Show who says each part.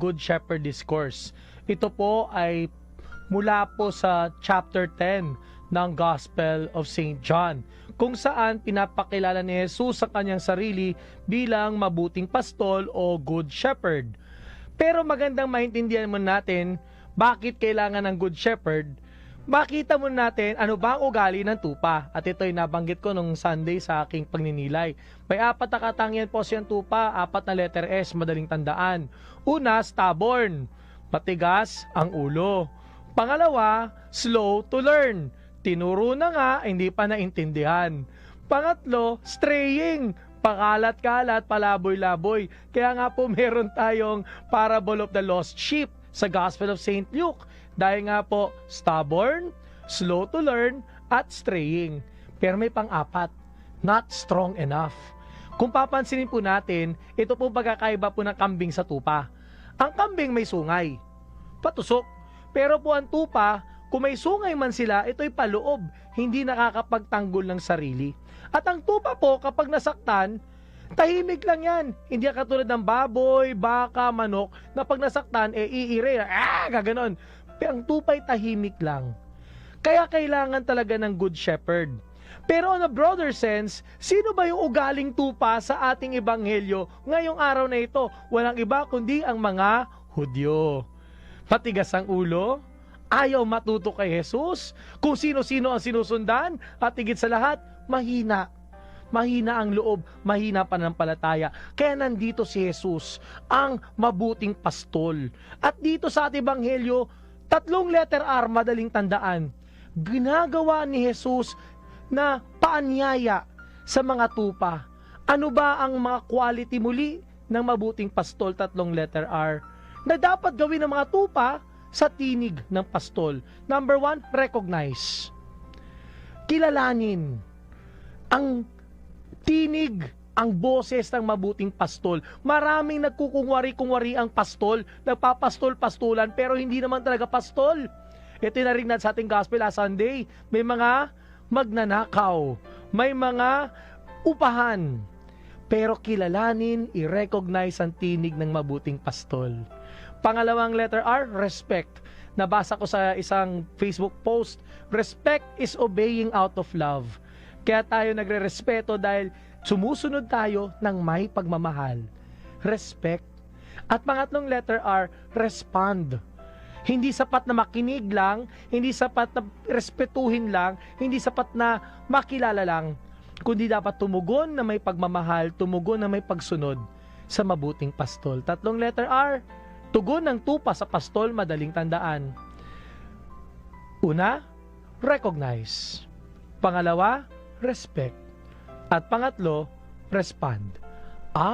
Speaker 1: Good Shepherd Discourse. Ito po ay mula po sa chapter 10 ng Gospel of St. John kung saan pinapakilala ni Jesus sa kanyang sarili bilang mabuting pastol o good shepherd. Pero magandang maintindihan mo natin bakit kailangan ng good shepherd makita mo natin ano ba ang ugali ng tupa. At ito ay nabanggit ko nung Sunday sa aking pagninilay. May apat na katangian po siyang tupa, apat na letter S, madaling tandaan. Una, stubborn, matigas ang ulo. Pangalawa, slow to learn. Tinuro na nga, hindi pa naintindihan. Pangatlo, straying, pakalat-kalat, palaboy-laboy. Kaya nga po meron tayong parable of the lost sheep sa Gospel of St. Luke dahil nga po, stubborn, slow to learn, at straying. Pero may pang-apat, not strong enough. Kung papansinin po natin, ito po pagkakaiba po ng kambing sa tupa. Ang kambing may sungay, patusok. Pero po ang tupa, kung may sungay man sila, ito'y paloob, hindi nakakapagtanggol ng sarili. At ang tupa po, kapag nasaktan, tahimik lang yan. Hindi katulad ng baboy, baka, manok, na pag nasaktan, eh iire, ah, gaganon. Pero ang tupay tahimik lang. Kaya kailangan talaga ng good shepherd. Pero on a broader sense, sino ba yung ugaling tupa sa ating ebanghelyo ngayong araw na ito? Walang iba kundi ang mga Hudyo. Patigas ang ulo, ayaw matuto kay Jesus, kung sino-sino ang sinusundan, at higit sa lahat, mahina. Mahina ang loob, mahina pananampalataya. Kaya nandito si Jesus, ang mabuting pastol. At dito sa ating ebanghelyo, Tatlong letter R, madaling tandaan. Ginagawa ni Jesus na paanyaya sa mga tupa. Ano ba ang mga quality muli ng mabuting pastol, tatlong letter R, na dapat gawin ng mga tupa sa tinig ng pastol? Number one, recognize. Kilalanin ang tinig ang boses ng mabuting pastol. Maraming nagkukungwari-kungwari ang pastol, nagpapastol-pastulan, pero hindi naman talaga pastol. Ito na rin sa ating gospel last Sunday. May mga magnanakaw, may mga upahan, pero kilalanin, i-recognize ang tinig ng mabuting pastol. Pangalawang letter R, respect. Nabasa ko sa isang Facebook post, respect is obeying out of love. Kaya tayo nagre-respeto dahil Sumusunod tayo ng may pagmamahal. Respect. At pangatlong letter R, respond. Hindi sapat na makinig lang, hindi sapat na respetuhin lang, hindi sapat na makilala lang, kundi dapat tumugon na may pagmamahal, tumugon na may pagsunod sa mabuting pastol. Tatlong letter R, tugon ng tupa sa pastol, madaling tandaan. Una, recognize. Pangalawa, respect. At pangatlo, respond. Amen.